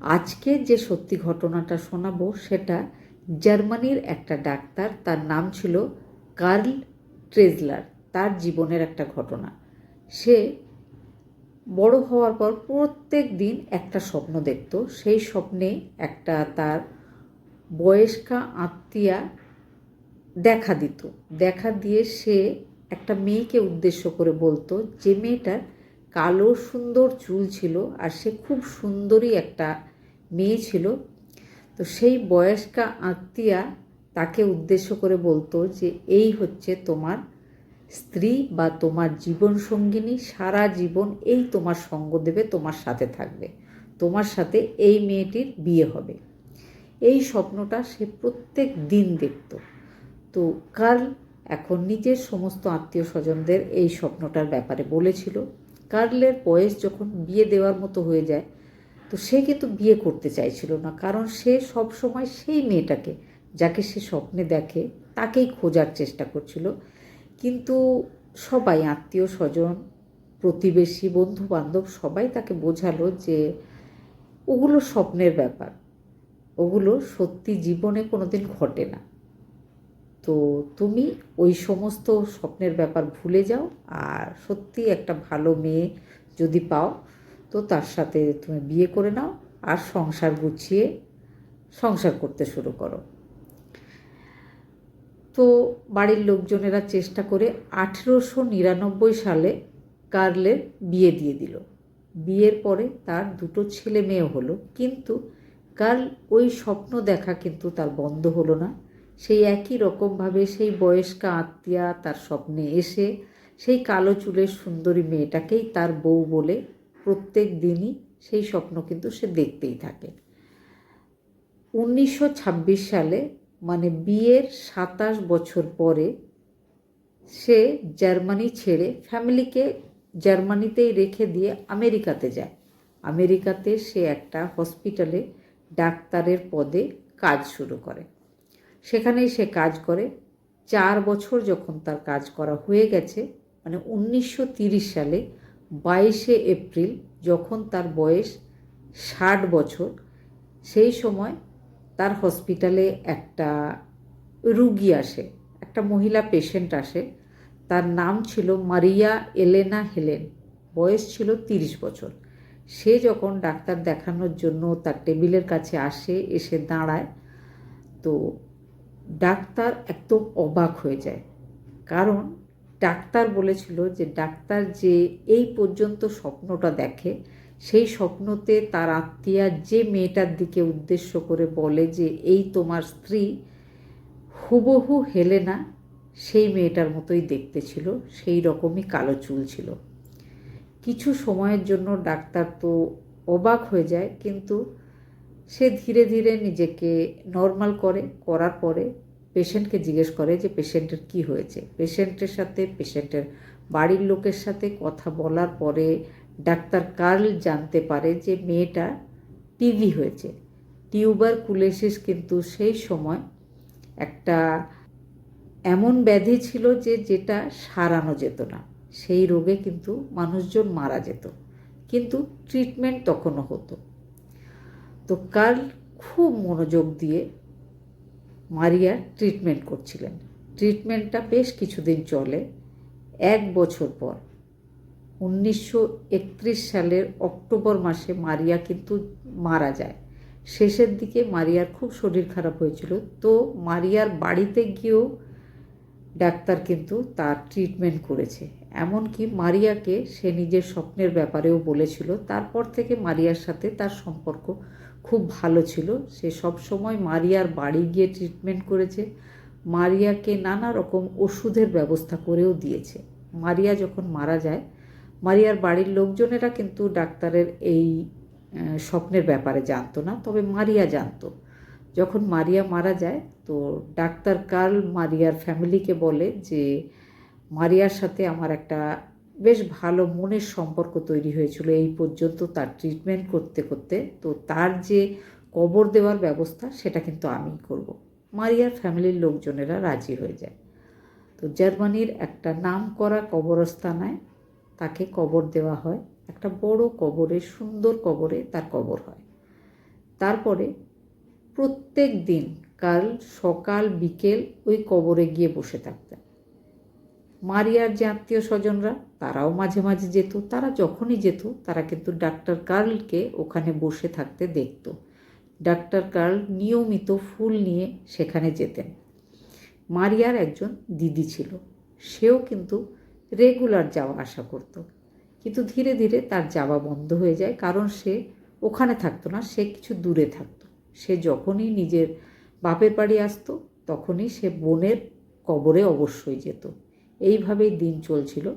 আজকে যে সত্যি ঘটনাটা শোনাবো সেটা জার্মানির একটা ডাক্তার, তার নাম ছিল কার্ল ট্রেজলার। তার জীবনের একটা ঘটনা। সে বড় হওয়ার পর প্রত্যেক দিন একটা স্বপ্ন দেখত। সেই স্বপ্নে একটা তার বয়স্কা আত্মীয়া দেখা দিত। দেখা দিয়ে সে একটা মেয়েকে উদ্দেশ্য করে বলতো, যে মেয়েটার কালো সুন্দর চুল ছিল আর সে খুব সুন্দরী একটা মেয়ে ছিল, তো সেই বয়স্কা আত্মীয়া তাকে উদ্দেশ্য করে বলতো যে, এই হচ্ছে তোমার স্ত্রী বা তোমার জীবন সঙ্গিনী, সারা জীবন এই তোমার সঙ্গ দেবে, তোমার সাথে থাকবে, তোমার সাথে এই মেয়েটির বিয়ে হবে। এই স্বপ্নটা সে প্রত্যেক দিন দেখত। তো কার্ল এখন নিজের সমস্ত আত্মীয় স্বজনদের এই স্বপ্নটার ব্যাপারে বলেছিল। কার্লের বয়স যখন বিয়ে দেওয়ার মতো হয়ে যায় তো সে কিন্তু বিয়ে করতে চাইছিল না, কারণ সে সব সময় সেই মেয়েটাকে, যাকে সে স্বপ্নে দেখে, তাকেই খোঁজার চেষ্টা করছিল। কিন্তু সবাই, আত্মীয় স্বজন, প্রতিবেশী বন্ধু বান্ধব সবাই তাকে বোঝালো যে ওগুলো স্বপ্নের ব্যাপার। ওগুলো সত্যি জীবনে কোনোদিন ঘটে না। তো তুমি ওই সমস্ত স্বপ্নের ব্যাপার ভুলে যাও, আর সত্যি একটা ভালো মেয়ে যদি পাও তো তার সাথে তুমি বিয়ে করে নাও আর সংসার গুছিয়ে সংসার করতে শুরু করো। তো বাড়ির লোকজনেরা চেষ্টা করে আঠেরোশো নিরানব্বই সালে কার্লের বিয়ে দিয়ে দিল। বিয়ের পরে তার দুটো ছেলে মেয়ে হলো, কিন্তু কার্ল ওই স্বপ্ন দেখা কিন্তু তার বন্ধ হলো না। সেই একই রকমভাবে সেই বয়স্কা আত্মীয়া তার স্বপ্নে এসে সেই কালো চুলের সুন্দরী মেয়েটাকেই তার বউ বলে প্রত্যেক দিনই সেই স্বপ্ন কিন্তু সে দেখতেই থাকে। উনিশশো ছাব্বিশ সালে মানে বিয়ের সাতাশ বছর পরে সে জার্মানি ছেড়ে ফ্যামিলিকে জার্মানিতেই রেখে দিয়ে আমেরিকাতে যায়। আমেরিকাতে সে একটা হসপিটালে ডাক্তারের পদে কাজ শুরু করে। সেখানেই সে কাজ করে। চার বছর যখন তার কাজ করা হয়ে গেছে মানে উনিশশো সালে বাইশে এপ্রিল যখন তার বয়স ষাট বছর, সেই সময় তার হসপিটালে একটা রুগী আসে, একটা মহিলা পেশেন্ট আসে। তার নাম ছিল মারিয়া এলেনা হেলেন, বয়স ছিল তিরিশ বছর। সে যখন ডাক্তার দেখানোর জন্য তার টেবিলের কাছে আসে, এসে দাঁড়ায়, তো ডাক্তার একদম অবাক হয়ে যায়। কারণ ডাক্তার বলেছিল যে ডাক্তার যে এই পর্যন্ত স্বপ্নটা দেখে, সেই স্বপ্নতে তার আত্মীয়া যে মেয়েটার দিকে উদ্দেশ্য করে বলে যে এই তোমার স্ত্রী হুবহু হেলেনা সেই মেয়েটার মতোই দেখতে ছিল, সেই রকমই কালো চুল ছিল। কিছু সময়ের জন্য ডাক্তার তো অবাক হয়ে যায়, কিন্তু সে ধীরে ধীরে নিজেকে নর্মাল করে, করার পরে পেশেন্টকে জিজ্ঞেস করে যে পেশেন্টের কি হয়েছে? পেশেন্টের সাথে পেশেন্টের বাড়ির লোকের সাথে কথা বলার পরে ডাক্তার কার্ল জানতে পারে যে মেয়েটা টিভি হয়েছে। টিউবার কুলেসিস কিন্তু সেই সময় একটা এমন ব্যাধি ছিল যে যেটা সারানো যেত না। সেই রোগে কিন্তু মানুষজন মারা যেত। কিন্তু ট্রিটমেন্ট তখনও হতো। তো কার্ল খুব মনোযোগ দিয়ে মারিয়ার ট্রিটমেন্ট করছিলেন। ট্রিটমেন্টটা বেশ কিছুদিন চলে। এক বছর পর, উনিশশো একত্রিশ সালের অক্টোবর মাসে মারিয়া কিন্তু মারা যায়। শেষের দিকে মারিয়ার খুব শরীর খারাপ হয়েছিল। তো মারিয়ার বাড়িতে গিয়েও ডাক্তার কিন্তু তার ট্রিটমেন্ট করেছে। এমনকি মারিয়াকে সে নিজের স্বপ্নের ব্যাপারেও বলেছিল। তারপর থেকে মারিয়ার সাথে তার সম্পর্ক খুব ভালো ছিল। সে সব সময় মারিয়ার বাড়ি গিয়ে ট্রিটমেন্ট করেছে। মারিয়াকে নানা রকম ওষুধের ব্যবস্থা করেও দিয়েছে। মারিয়া যখন মারা যায়, মারিয়ার বাড়ির লোকজনেরা কিন্তু ডাক্তারের এই স্বপ্নের ব্যাপারে জানতো না, তবে মারিয়া জানতো। যখন মারিয়া মারা যায়, তো ডাক্তার কার্ল মারিয়ার ফ্যামিলিকে বলে যে, মারিয়ার সাথে আমার একটা বেশ ভালো মনের সম্পর্ক তৈরি হয়েছিল এই পর্যন্ত তার ট্রিটমেন্ট করতে করতে। তো তার যে কবর দেওয়ার ব্যবস্থা, সেটা কিন্তু আমিই করব। মারিয়ার ফ্যামিলির লোকজনেরা রাজি হয়ে যায়। তো জার্মানির একটা নাম করা কবরস্থানায় তাকে কবর দেওয়া হয়। একটা বড় কবরে, সুন্দর কবরে তার কবর হয়। তারপরে প্রত্যেক দিন কাল সকাল বিকেল ওই কবরে গিয়ে বসে থাকতেন। মারিয়ার যে আত্মীয় স্বজনরা, তারাও মাঝে মাঝে যেত, তারা যখনই যেত, তারা কিন্তু ডাক্তার কার্লকে ওখানে বসে থাকতে দেখত। ডাক্তার কার্ল নিয়মিত ফুল নিয়ে সেখানে যেতেন। মারিয়ার একজন দিদি ছিল, সেও কিন্তু রেগুলার যাওয়া আসা করত। কিন্তু ধীরে ধীরে তার যাওয়া বন্ধ হয়ে যায়, কারণ সে ওখানে থাকতো না, সে কিছু দূরে থাকতো। সে যখনই নিজের বাপের বাড়ি আসতো, তখনই সে বোনের কবরে অবশ্যই যেত। এইভাবেই দিন চলছিল।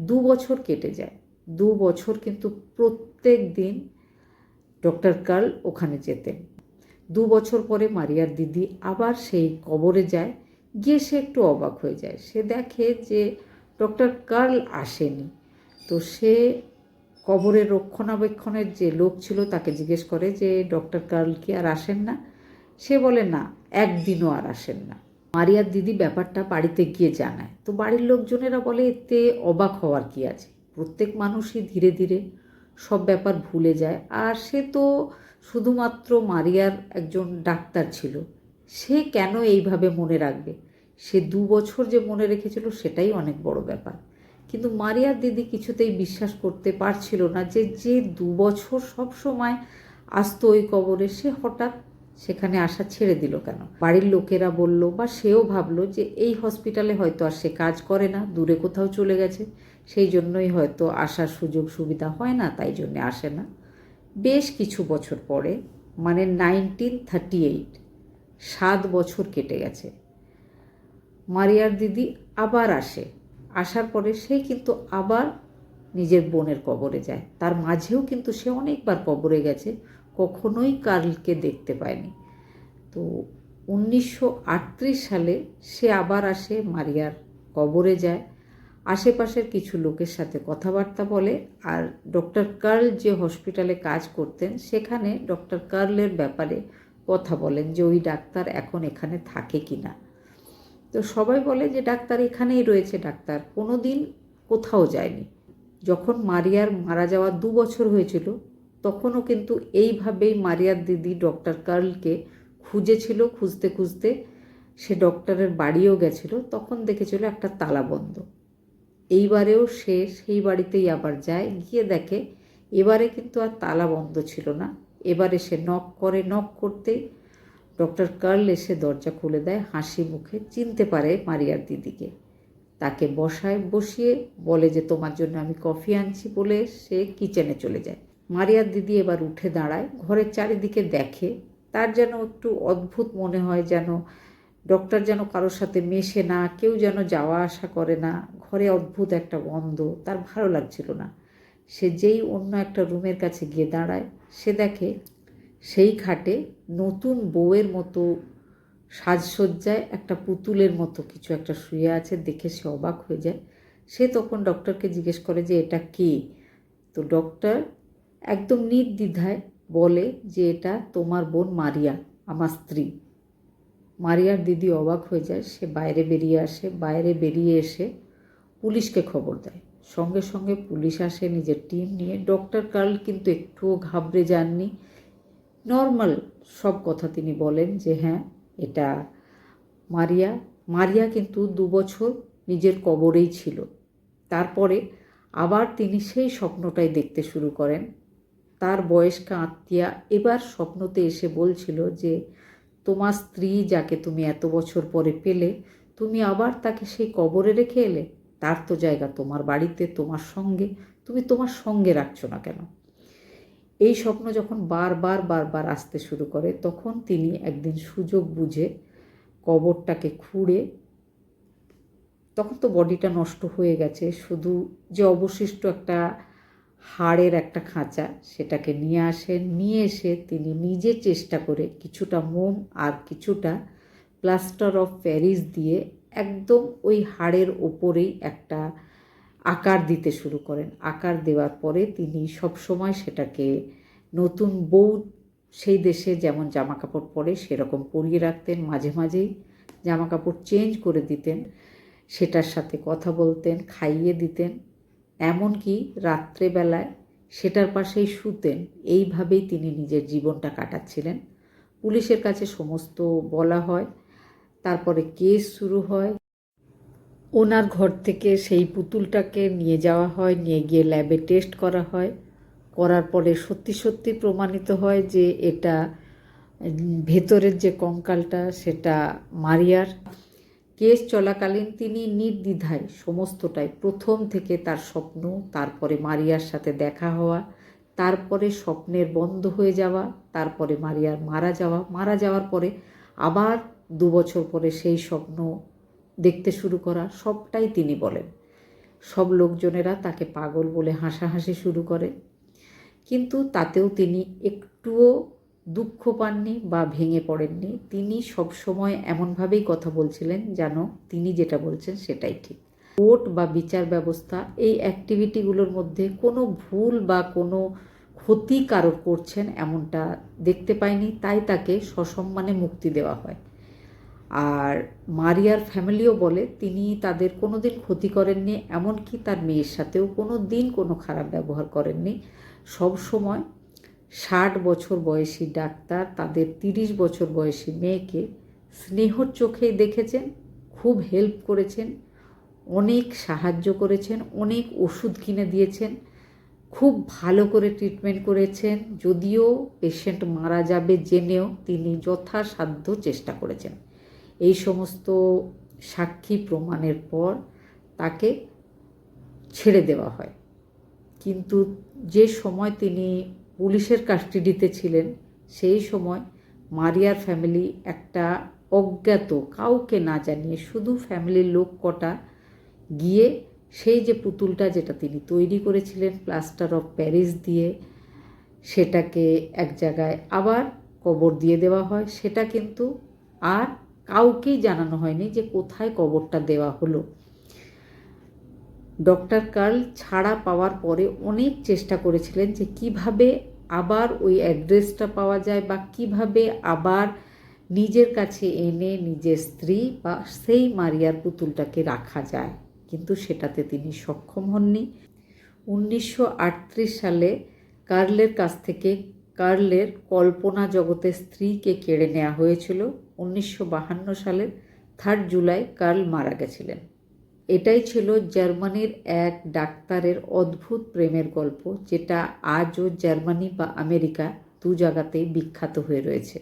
দু বছর কেটে যায়। দু বছর কিন্তু প্রত্যেক দিন ডক্টর কার্ল ওখানে যেতেন। দু বছর পরে মারিয়ার দিদি আবার সেই কবরে যায়। গিয়ে সে একটু অবাক হয়ে যায়। সে দেখে যে ডক্টর কার্ল আসেনি। তো সে কবরের রক্ষণাবেক্ষণের যে লোক ছিল তাকে জিজ্ঞেস করে যে, ডক্টর কার্ল কি আর আসেন না? সে বলে, না, একদিনও আর আসেন না। মারিয়ার দিদি ব্যাপারটা বাড়িতে গিয়ে জানায়। তো বাড়ির লোকজনেরা বলে, এতে অবাক হওয়ার কি আছে? প্রত্যেক মানুষই ধীরে ধীরে সব ব্যাপার ভুলে যায়। আর সে তো শুধুমাত্র মারিয়ার একজন ডাক্তার ছিল। সে কেন এইভাবে মনে রাখবে? সে দু বছর যে মনে রেখেছিল, সেটাই অনেক বড় ব্যাপার। কিন্তু মারিয়ার দিদি কিছুতেই বিশ্বাস করতে পারছিল না যে যে দু বছর সব সময় আসতো ওই কবরে, সে হঠাৎ সেখানে আসা ছেড়ে দিল কেন? বাড়ির লোকেরা বলল বা সেও ভাবলো যে এই হসপিটালে হয়তো আর সে কাজ করে না, দূরে কোথাও চলে গেছে। সেই জন্যই হয়তো আসার সুযোগ সুবিধা হয় না, তাই জন্যে আসে না। বেশ কিছু বছর পরে মানে নাইনটিন থার্টি এইট সাত বছর কেটে গেছে। মারিয়ার দিদি আবার আসে। আসার পরে সে কিন্তু আবার নিজের বোনের কবরে যায়। তার মাঝেও কিন্তু সে অনেকবার কবরে গেছে। কখনোই কার্লকে দেখতে পায়নি। তো উনিশশো আটত্রিশ সালে সে আবার আসে মারিয়ার কবরে যায়। আশেপাশের কিছু লোকের সাথে কথাবার্তা বলে আর ডক্টর কার্ল যে হসপিটালে কাজ করতেন, সেখানে ডক্টর কার্লের ব্যাপারে কথা বলেন যে ওই ডাক্তার এখন এখানে থাকে কি না তো সবাই বলে যে ডাক্তার এখানেই রয়েছে, ডাক্তার কোনো দিন কোথাও যায়নি। যখন মারিয়ার মারা যাওয়া দু বছর হয়েছিল তখনও কিন্তু এইভাবেই মারিয়ার দিদি ডক্টর কার্লকে খুঁজেছিল খুঁজতে খুঁজতে। সে ডক্টরের বাড়িও গেছিল, তখন দেখেছিল একটা তালা বন্ধ। এইবারেও সে সেই বাড়িতেই আবার যায়, গিয়ে দেখে এবারে কিন্তু আর তালা বন্ধ ছিল না। এবারে সে নক করে নক করতেই ডক্টর কার্ল এসে দরজা খুলে দেয়, হাসি মুখে চিনতে পারে মারিয়ার দিদিকে। তাকে বসায়, বসিয়ে বলে যে, তোমার জন্য আমি কফি আনছি বলে সে কিচেনে চলে যায়। মারিয়ার দিদি এবার উঠে দাঁড়ায়, ঘরের চারিদিকে দেখে। তার যেন একটু অদ্ভুত মনে হয় যেন, ডক্টর যেন কারোর সাথে মেশে না, কেউ যেন যাওয়া আসা করে না। ঘরে অদ্ভুত একটা গন্ধ, তার ভালো লাগছিল না। সে যেই অন্য একটা রুমের কাছে গিয়ে দাঁড়ায়, সে দেখে সেই খাটে নতুন বউয়ের মতো সাজসজ্জায় একটা পুতুলের মতো কিছু একটা শুয়ে আছে, দেখে সে অবাক হয়ে যায়। সে তখন ডক্টরকে জিজ্ঞেস করে যে, এটা কে? তো ডক্টর একদম নির্দ্বিধায় বলে যে এটা তোমার বোন মারিয়া, আমার স্ত্রী। মারিয়ার দিদি অবাক হয়ে যায়, সে বাইরে বেরিয়ে আসে, বাইরে বেরিয়ে এসে পুলিশকে খবর দেয়। সঙ্গে সঙ্গে পুলিশ আসে, নিজের টিম নিয়ে। ডক্টর কার্ল কিন্তু একটুও ঘাবড়ে যাননি। নর্মাল সব কথা তিনি বলেন যে হ্যাঁ এটা মারিয়া। মারিয়া কিন্তু দু বছর নিজের কবরেই ছিল। তারপরে আবার তিনি সেই স্বপ্নটাই দেখতে শুরু করেন। তার বয়স্কা আত্মীয়া এবার স্বপ্নতে এসে বলছিল যে, তোমার স্ত্রী যাকে তুমি এত বছর পরে পেলে, তুমি আবার তাকে সেই কবরে রেখে এলে? তার তো জায়গা তোমার বাড়িতে, তোমার সঙ্গে, তুমি তোমার সঙ্গে রাখছো না কেন? এই স্বপ্ন যখন বারবার বারবার আসতে শুরু করে, তখন তিনি একদিন সুযোগ বুঝে কবরটাকে খুঁড়ে, তখন তো বডিটা নষ্ট হয়ে গেছে, শুধু যে অবশিষ্ট একটা হাড়ের একটা খাঁচা সেটাকে নিয়ে আসেন নিয়ে এসে তিনি নিজে চেষ্টা করে কিছুটা মোম আর কিছুটা প্লাস্টার অফ প্যারিস দিয়ে একদম ওই হাড়ের ওপরেই একটা আকার দিতে শুরু করেন। আকার দেওয়ার পরে তিনি সবসময় সেটাকে নতুন বউ সেই দেশে যেমন জামা কাপড় পরে সেরকম পরিয়ে রাখতেন, মাঝে মাঝেই জামা কাপড় চেঞ্জ করে দিতেন, সেটার সাথে কথা বলতেন, খাইয়ে দিতেন। এমনকি রাত্রেবেলায় সেটার পাশেই শুতেন। এইভাবেই তিনি নিজের জীবনটা কাটাচ্ছিলেন। পুলিশের কাছে সমস্ত বলা হয়, তারপরে কেস শুরু হয়। ওনার ঘর থেকে সেই পুতুলটাকে নিয়ে যাওয়া হয়, নিয়ে গিয়ে ল্যাবে টেস্ট করা হয়। করার পরে সত্যি সত্যি প্রমাণিত হয় যে এটা ভেতরের যে কঙ্কালটা, সেটা মারিয়ার। কেস চলাকালীন তিনি নির্দ্বিধায় সমস্তটাই প্রথম থেকে তার স্বপ্ন, তারপরে মারিয়ার সাথে দেখা হওয়া, তারপরে স্বপ্নের বন্ধ হয়ে যাওয়া, তারপরে মারিয়ার মারা যাওয়া, মারা যাওয়ার পরে আবার দু বছর পরে সেই স্বপ্ন দেখতে শুরু করা, সবটাই তিনি বলেন। সব লোকজনেরা তাকে পাগল বলে হাসাহাসি শুরু করে। কিন্তু তাতেও তিনি একটুও দুঃখ পাননি বা ভেঙে পড়েননি, তিনি সবসময় এমনভাবেই কথা বলছিলেন যেন তিনি যেটা বলছেন সেটাই ঠিক। কোর্ট বা বিচার ব্যবস্থা এই অ্যাক্টিভিটিগুলোর মধ্যে কোনো ভুল বা কোনো ক্ষতি কারোর করছেন এমনটা দেখতে পাইনি, তাই তাকে সসম্মানে মুক্তি দেওয়া হয়। আর মারিয়ার ফ্যামিলিও বলে, তিনি তাদের কোনো দিন ক্ষতি করেননি, এমনকি তার মেয়ের সাথেও কোনো দিন কোনো খারাপ ব্যবহার করেননি। সব সময় ষাট বছর বয়সী ডাক্তার, তাদের তিরিশ বছর বয়সী মেয়েকে স্নেহর চোখেই দেখেছেন, খুব হেল্প করেছেন, অনেক সাহায্য করেছেন, অনেক ওষুধ কিনে দিয়েছেন, খুব ভালো করে ট্রিটমেন্ট করেছেন, যদিও পেশেন্ট মারা যাবে জেনেও তিনি যথাসাধ্য চেষ্টা করেছেন। এই সমস্ত সাক্ষী প্রমাণের পর তাকে ছেড়ে দেওয়া হয়। কিন্তু যে সময় তিনি পুলিশের কাস্টাডিতে ছিলেন, সেই সময় মারিয়ার ফ্যামিলি একটা অজ্ঞাত, কাউকে না জানিয়ে শুধু ফ্যামিলির লোক কটা গিয়ে সেই যে পুতুলটা যেটা তিনি তৈরি করেছিলেন প্লাস্টার অফ প্যারিস দিয়ে, সেটাকে এক জায়গায় আবার কবর দিয়ে দেওয়া হয়। সেটা কিন্তু আর কাউকেই জানানো হয়নি যে কোথায় কবরটা দেওয়া হলো। ডক্টর কার্ল ছাড়া পাওয়ার পরে অনেক চেষ্টা করেছিলেন যে কীভাবে আবার ওই অ্যাড্রেসটা পাওয়া যায় বা কীভাবে আবার নিজের কাছে এনে নিজের স্ত্রী বা সেই মারিয়ার পুতুলটাকে রাখা যায়। কিন্তু সেটাতে তিনি সক্ষম হননি। উনিশশো আটত্রিশ সালে কার্লের কাছ থেকে কার্লের কল্পনা জগতের স্ত্রীকে কেড়ে নেওয়া হয়েছিল। উনিশশো সালের থার্ড জুলাই কার্ল মারা গেছিলেন। এটাই ছিল জার্মানির এক ডাক্তারের অদ্ভুত প্রেমের গল্প, যেটা আজও জার্মানি বা আমেরিকা দু জায়গাতেই বিখ্যাত হয়ে রয়েছে।